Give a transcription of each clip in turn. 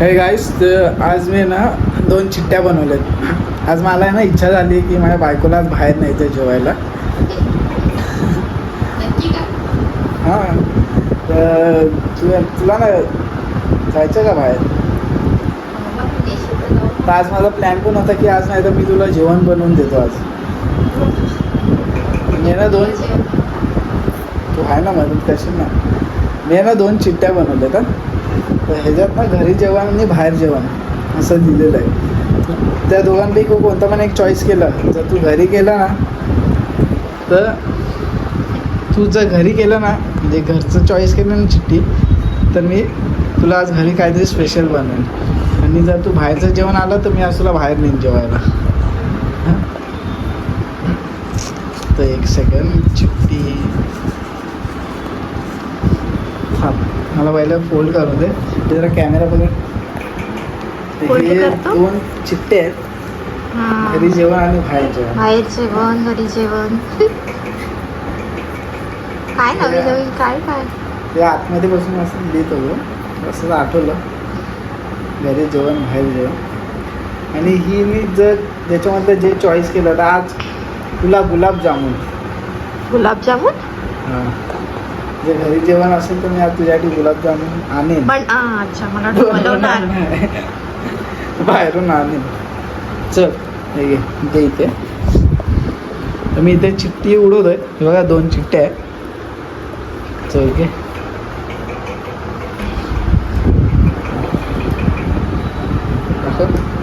Hey guys तर आज मी ना दोन चिट्ट्या बनवल्यात. आज मला आहे ना इच्छा झाली की माझ्या बायकोला आज बाहेर न्यायचं जेवायला. नक्की का? हां तर तुला ना जायचं का बाहेर? तर आज माझा प्लॅन पण होता की आज नाही तर मी तुला जेवण बनवून देतो आज. मी ना दोन तू आहे ना मदत करशील ना. मी ना दोन चिट्ट्या बनवल्यात हा. तर ह्याच्यात ना घरी जेवण आणि बाहेर जेवण असं दिलेलं आहे. त्या दोघांपैकी कोणता पण एक चॉईस केलं जर तू घरी केला ना तर तू जर घरी केलं ना म्हणजे घरचं चॉईस केलं ना चिठ्ठी तर मी तुला आज घरी काहीतरी स्पेशल बनवेन. आणि जर तू बाहेरचं जेवण आलं तर मी आज तुला बाहेर नेईन जेवायला. तर एक सेकंड चिठ्ठी. हा. मला पहिलं फोल्ड करू दे. जरा कॅमेरा बघ. Fold हे करतो? दोन चिठ्ठे आहेत. घरी जेवण आणि बाहेर जेवण. बाहेर जेवण घरी जेवण. काय नवीन नवीन काय काय? ते आतमध्ये बसून असं लिहित होतो. असं आठवलं. घरी जेवण बाहेर जेवण. आणि ही मी जर ज्याच्यामधलं जे चॉईस केलं तर आज तुला गुलाबजामुन गुलाबजामुन हां. जर घरी जेवण असेल तर मी आज तुझ्यासाठी गुलाबजामुन आणेन. पण आ, अच्छा मला वाटलं बनवणार बाहेरून आणेन. चल हे घे इथे इथे. तर मी इथे चिठ्ठी उडवतोय. हे बघा दोन चिठ्ठ्या आहे चल घे.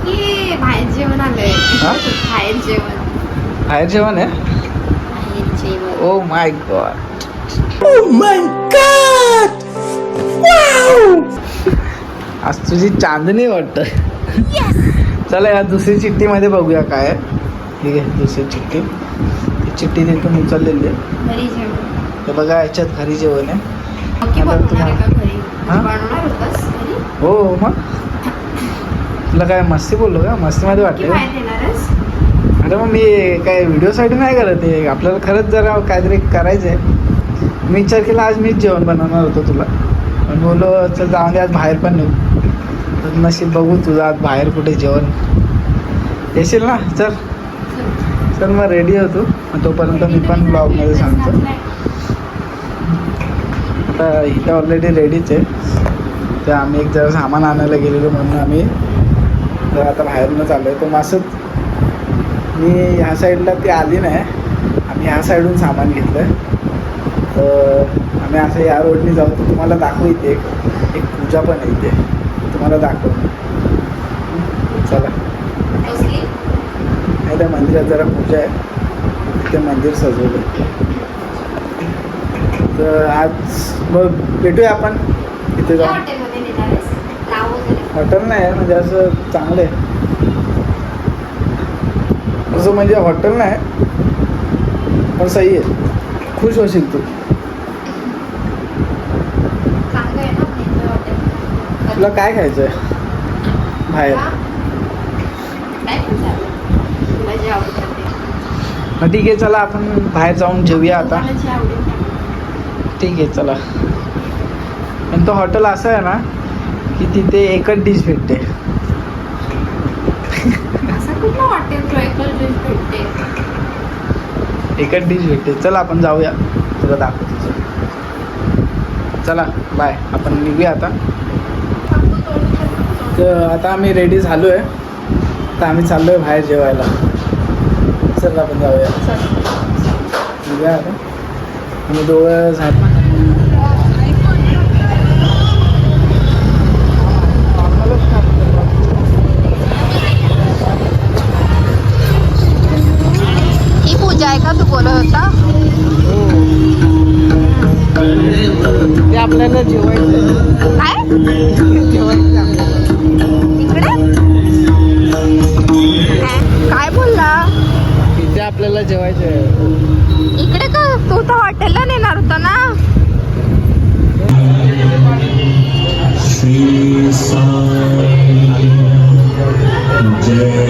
ये बाहेर जेवण आलंय. हा? बाहेर जेवण. बाहेर जेवण आहे? बाहेर जेवण. ओ माय गॉड आज तुझी चांदणी वाटत चला या दुसरी चिठ्ठीमध्ये बघूया काय. ठीक आहे दुसरी चिठ्ठी. ती चिठ्ठी तिथून उचललेली आहे. हे बघा याच्यात घरी जेवण आहे. हा? हो मग. तुला काय मस्ती बोललो का? मस्तीमध्ये वाटलं अरे मग मी काय व्हिडिओसाठी नाही करत आहे. आपल्याला खरंच जरा काहीतरी करायचं आहे मी विचार केला आज मीच जेवण बनवणार होतो तुला. पण बोललो चल जाऊन दे आज बाहेर पण नेऊ तर नशीब बघू तुझं आज बाहेर कुठे जेवण. येशील ना? चल. चल मग रेडी होतो मग तोपर्यंत मी पण ब्लॉगमध्ये सांगतो. आता इथं ऑलरेडी रेडीच आहे. तर आम्ही एक जरा सामान आणायला गेलेलो म्हणून आम्ही जरा आता बाहेरूनच आलो आहे तर मग असंच मी ह्या साईडला ती आली नाही. आम्ही ह्या साईडून सामान घेतलं आहे तर आम्ही असं या रोडने जाऊ तर तुम्हाला दाखवू इथे एक एक पूजा पण आहे इथे. तुम्हाला दाखव. चला. नाही त्या मंदिरात जरा पूजा आहे. तिथे मंदिर सजवलं तर आज मग भेटूया आपण. इथे जाऊन. हॉटेल नाही आहे म्हणजे असं चांगलं आहे. असं म्हणजे हॉटेल नाही पण सही आहे. खुश होशील तू चांगलं आहे ना पुण्याचं हॉटेल तुला काय खायचं आहे बाहेर ठीक आहे चला आपण बाहेर जाऊन जेऊया आता. ठीक आहे चला. आणि तो हॉटेल असं आहे ना की तिथे एकच डिश भेटते. एकच डिश भेटते? चला आपण जाऊया. तुला दाखवतो. चल. बाय आपण निघूया आता. तर आता आम्ही रेडी झालो आहे तर आम्ही चाललो आहे बाहेर जेवायला. चल आपण जाऊया. आम्ही दोघं झालं. ही पूजा आहे का? तू बोलत होता? ते आपल्याला जेवायचं. काय? जेवायचं इकडे? काय बोलला? तिथे आपल्याला जेवायचं आहे. इकडे का? तू तर हॉटेलला नेणार होता ना? श्री साई जय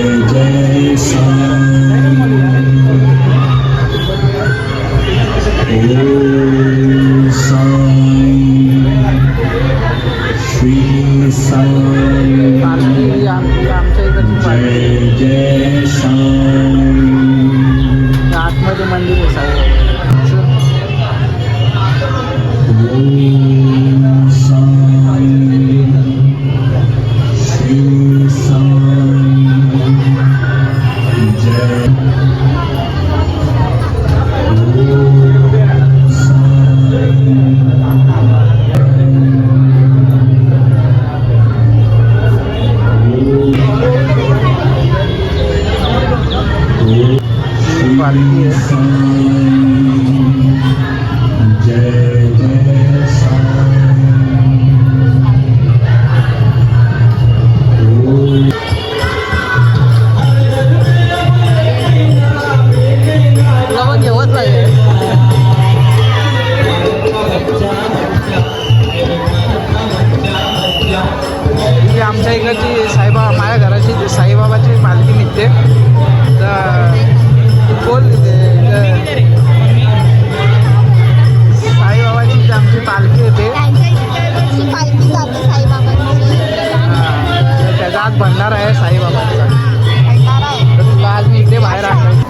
ही आहे. घेवत पाहिजे? आमच्या इकडची साईबा माझ्या घराची साईबाबाची पालखी निघते. तर बोल. इथं साईबाबाची इथे आमची पालखी येते इथे त्याचा आज भंडारा आहे साईबाबाचा. तुला आज मी इकडे बाहेर आणलं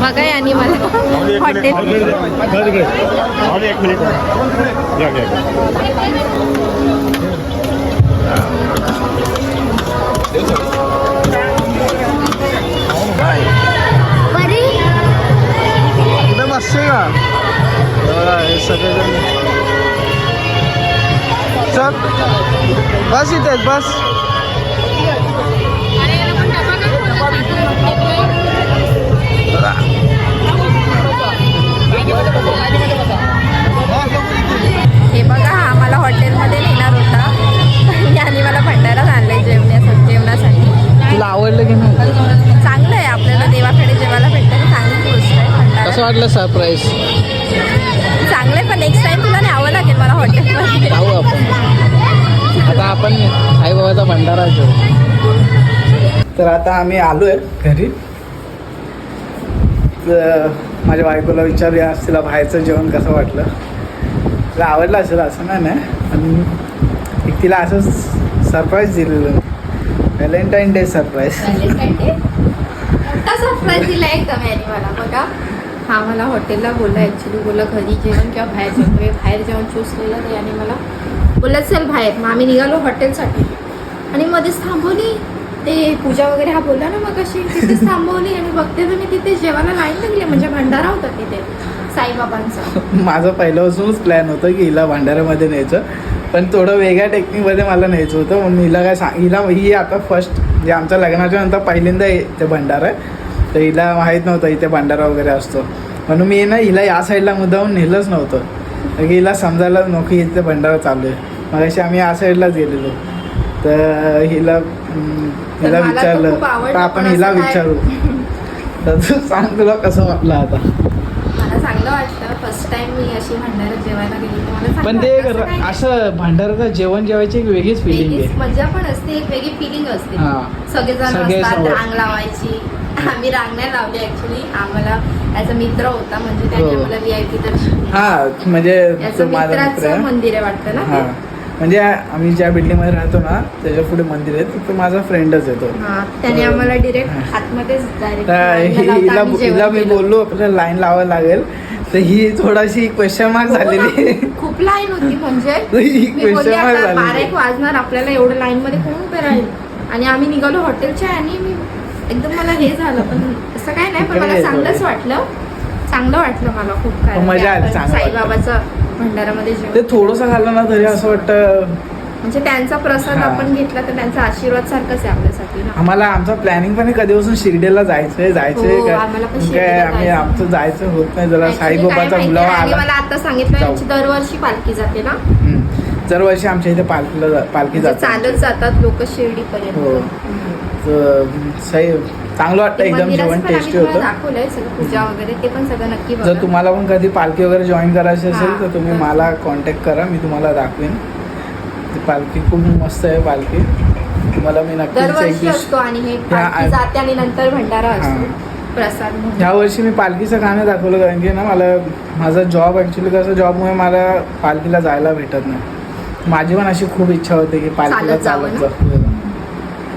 बघा यांनी मला. हॉटेल. एक इथं बसते का बघा, हे सगळेजण. चल बस इथेच बस. हे बघा हा आम्हाला हॉटेलमध्ये नेणार होता. यांनी मला भंडारात आणलंय जेवण्यासाठी जेवणासाठी. तुला आवडलं की नाही? चांगलं आहे आपल्याला देवाकडे जेवायला भेटतं चांगली गोष्ट कसं वाटलं सरप्राईज चांगलं आहे पण नेक्स्ट टाइम तुला न्यावं लागेल मला हॉटेलमध्ये जाऊ आपण. आता आपण साईबाबाचा भंडारा घेऊ. तर आता आम्ही आलो आहे घरी. तर माझ्या बायकोला विचारूया तिला बाहेरचं जेवण कसं वाटलं? तिला आवडलं असेल असं नाही ना पण एक तिला असं सरप्राईज दिलेलं. व्हॅलेंटाईन डे सरप्राईज मोठा सरप्राईज दिला एकदम याने मला बघा. हा मला हॉटेलला बोलला ॲक्च्युली बोला घरी जेवण किंवा बाहेर जेवण. मी बाहेर जेवण चूज केलं ते आणि मला बोलला चल बाहेर. मग आम्ही निघालो हॉटेलसाठी. आणि मध्येच थांबवली. ते पूजा वगैरे हा बोलला ना मग कशी तिथेच थांबवली आणि बघते तर मी तिथे जेवायला लाईन लागली. म्हणजे भंडारा होता तिथे साईबाबांचा. माझं पहिल्यापासूनच प्लॅन होतं की हिला भांडाऱ्यामध्ये न्यायचं. पण थोडं वेगळ्या टेक्निकमध्ये मला न्यायचं होतं. म्हणून हिला काय सांग हिला ही आता फर्स्ट जे आमच्या लग्नाच्या नंतर पहिल्यांदा ते भंडारा आहे. तर हिला माहीत नव्हतं इथे भंडारा वगैरे असतो. म्हणून मी ना हिला या साईडला मुद्दाहून नेलंच नव्हतं. की हिला समजायला नको इथे भंडारा चालू आहे. मग अशी आम्ही या साईडलाच गेलेलो. तर हिला हिला विचारलं. तर आपण पण हिला विचारू. तर तू सांग तुला कसं वाटलं आता? मला चांगलं वाटलं. फर्स्ट टाइम मी अशी भंडारा जेवायला गेली तर मला चांगलं पण ते. असं भांडाराचं जेवण जेवायची एक वेगळीच फिलिंग आहे. मजा पण असते एक वेगळी फिलिंग असते. हा. सगळेजण सगळे असतात. रांग लावायची आम्ही रांग नाही लावली ऍक्च्युली आम्हाला त्याचा मित्र होता म्हणजे त्याने हो. आम्हाला व्हीआयपी दर्शन दिलं. हा म्हणजे मित्राचं मंदिर आहे वाटतं ना हा. ते? म्हणजे आम्ही ज्या बिल्डिंगमध्ये राहतो ना त्याच्या पुढे मंदिर आहे. तो माझा फ्रेंडच आहे तो. हा त्याने आम्हाला डिरेक्ट हा. आतमध्येच तर डायरेक्ट हि- हिला हिला मी बोललो आपल्याला लाईन लावायला लागेल. तर ही थोडाशी क्वेश्चन मार्क झालेली. खूप लाईन होती म्हणजे. ही मी बोलली आता बारा एक वाजणार आपल्याला एवढं लाईन मध्ये कोण उभे राहील? आणि आम्ही निघालो हॉटेलच्या आणि मी एकदम मला हे झालं पण असं काय नाही पण मला. चांगलंच वाटलं चांगलं वाटलं मला खूप काय. साईबाबाचं भंडारामध्ये ते थोडंसं खाल्लं ना तरी असं वाटतं म्हणजे त्यांचा प्रसाद हा. आपण घेतला तर त्यांचा आशीर्वाद सारखंच आहे आपल्यासाठी आम्हाला आमचं प्लॅनिंग पण कधीपासून शिर्डीला जायचंय जायचंय हो, काय आम्ही. आमचं जायचं होत नाही जरा साईबाबाचा आणि आला मला आता सांगितलं दरवर्षी पालखी जाते ना. दरवर्षी आमच्या इथे पालखीला पालखी म्हणजे जाते चालत जातात लोक हो. शिर्डीपर्यंत तर सही चांगलं वाटतं एकदम जेवण टेस्टी होतं दाखवलंय सगळं पूजा वगैरे ते पण सगळं नक्की जर तुम्हाला पण कधी पालखी वगैरे जॉईन करायची असेल. तर तुम्ही मला कॉन्टॅक्ट करा मी तुम्हाला दाखवेन ती पालखी खूप मस्त आहे पालखी तुम्हाला मी असतो आणि हे जाते नंतर भंडारा. असतो प्रसाद म्हणून ह्या वर्षी मी पालखीचं गाणं दाखवलं कारण की ना मला माझा जॉब ॲक्च्युली कसं जॉबमुळे मला पालखीला जायला भेटत नाही माझी पण अशी खूप इच्छा होते की पालखीला चालत? जाऊ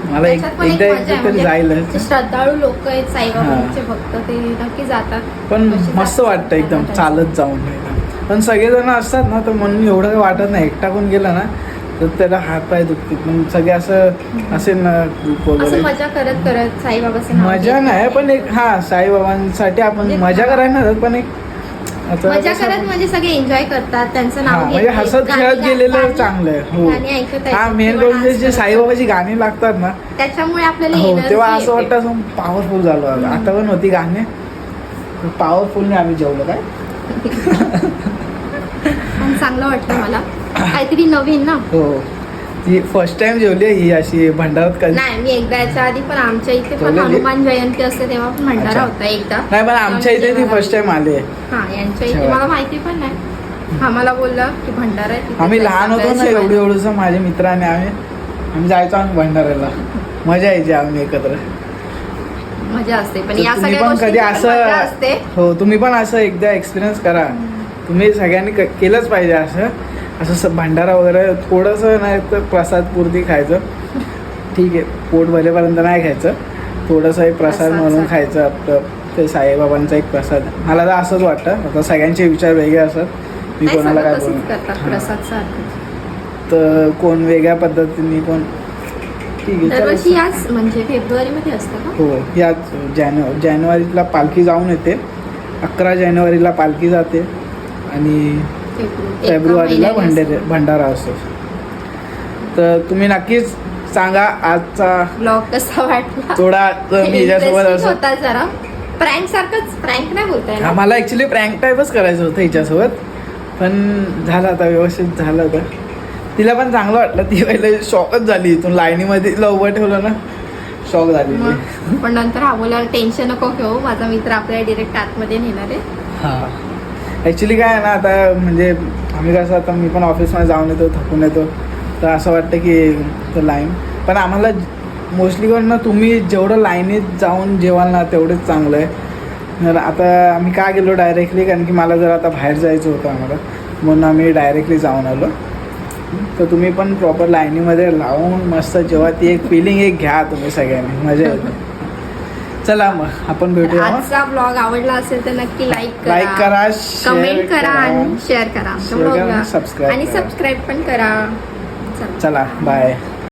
मला एक पण एक एकदा तरी म्हणजे जायला. श्रद्धाळू लोक आहेत साईबाबांचे. भक्त ते नक्की जातात. पण मस्त वाटतं एकदम चालत जाऊन. पण सगळेजण असतात ना तर म्हणून एवढं काही वाटत नाही. एकटा कोण गेला ना तर त्याला हातपाय दुखतील पण सगळे असं असेल ना ग्रुप असं वगैरे. मजा करत करत साईबाबाचं नाव मजा नाही पण एक हा साईबाबांसाठी आपण म्हणजे मजा. करायला पण एक मजा करत म्हणजे सगळे एन्जॉय करतात त्यांचं नाव म्हणजे हसत खेळत गेलेलं चांगलं आहे हो. हा मेन म्हणजे जे साईबाबाची गाणी लागतात ना. त्याच्यामुळे आपल्याला हो तेव्हा असं. वाटतं पॉवरफुल झालो. आता. पण होती गाणे. पॉवरफुल आम्ही जेवलो काय? चांगलं वाटलं मला. काहीतरी नवीन ना. हो. ती फर्स्ट टाइम जेवली ही अशी भंडारात कधी? नाही मी एकदा याच्या आधी पण आमच्या इथे पण? हनुमान जयंती असते तेव्हा पण भंडारा अच्छा. होता एकदा. नाही पण आमच्या इथे ती फर्स्ट टाइम आले हा यांच्या इथे अच्छा. मला माहिती पण नाही. आम्हाला बोलला की भंडारा आहे तिथे. आम्ही जायचं लहान होतो ना आपल्याला एवढं एवढंसं माझे मित्र आणि आम्ही. आम्ही जायचो आम्ही भंडाऱ्याला. मजा यायची आम्ही एकत्र. मजा असते पण तर या तुम्ही सगळ्या पण कधी असते असं हो तुम्ही पण असं एकदा एक्सपिरियन्स करा. तुम्ही सगळ्यांनी क- केलंच पाहिजे असं. असं स- भंडारा वगैरे थोडंसं नाही तर प्रसाद पुरती खायचं. ठीक आहे पोट भरेपर्यंत नाही खायचं. थोडंसं एक प्रसाद म्हणून खायचं आपलं. ते साईबाबांचा एक प्रसाद. मला तर असंच वाटतं. आता सगळ्यांचे विचार वेगळे असतात. मी कोणाला काय सारखं तर कोण वेगळ्या पद्धतीने कोण? ठीक आहे म्हणजे असतं हो याच जानेवारी जानेवारीला पालखी जाऊन येते. अकरा जानेवारीला पालखी जाते. आणि फेब्रुवारीला भंडारे. भंडारा असतो. तर तुम्ही नक्कीच सांगा आजचा ब्लॉग कसा वाटला? थोडा मी होता जरा. प्रँक सारखंच प्रँक नाही बोलताय ना आम्हाला ॲक्च्युली प्रँक टाईपच करायचं होतं हिच्यासोबत. पण झालं आता व्यवस्थित झालं होतं तिला पण चांगलं वाटलं. ती पहिले शॉकच झाली. इथून लाईनीमध्ये तिला उभं ठेवलं ना शॉक झाली पण नंतर हा बोला टेन्शन नको घेऊ. माझा मित्र आपल्याला डिरेक्ट आतमध्ये नेणार आहे. हां. ॲक्च्युली काय आहे ना आता म्हणजे आम्ही कसं आता मी पण ऑफिसमध्ये जाऊन येतो थकून येतो. तर असं वाटतं की तर लाईन पण आम्हाला मोस्टली करून ना तुम्ही जेवढं लाईनीत जाऊन जेवाल ना तेवढंच चांगलं आहे. तर आता आम्ही का गेलो डायरेक्टली कारण की मला जर आता बाहेर जायचं होतं आम्हाला. म्हणून आम्ही डायरेक्टली जाऊन आलो. तर तुम्ही पण प्रॉपर लाईनीमध्ये लावून मस्त जेव्हा ती एक फिलिंग एक घ्या तुम्ही सगळ्यांनी. मजा येते. चला मग आपण भेटूया. मग. आजचा ब्लॉग आवडला असेल तर नक्की लाईक करा लाईक करा कमेंट करा आणि शेअर करा. ब्लॉगला आणि. सबस्क्राईब पण करा. चला. बाय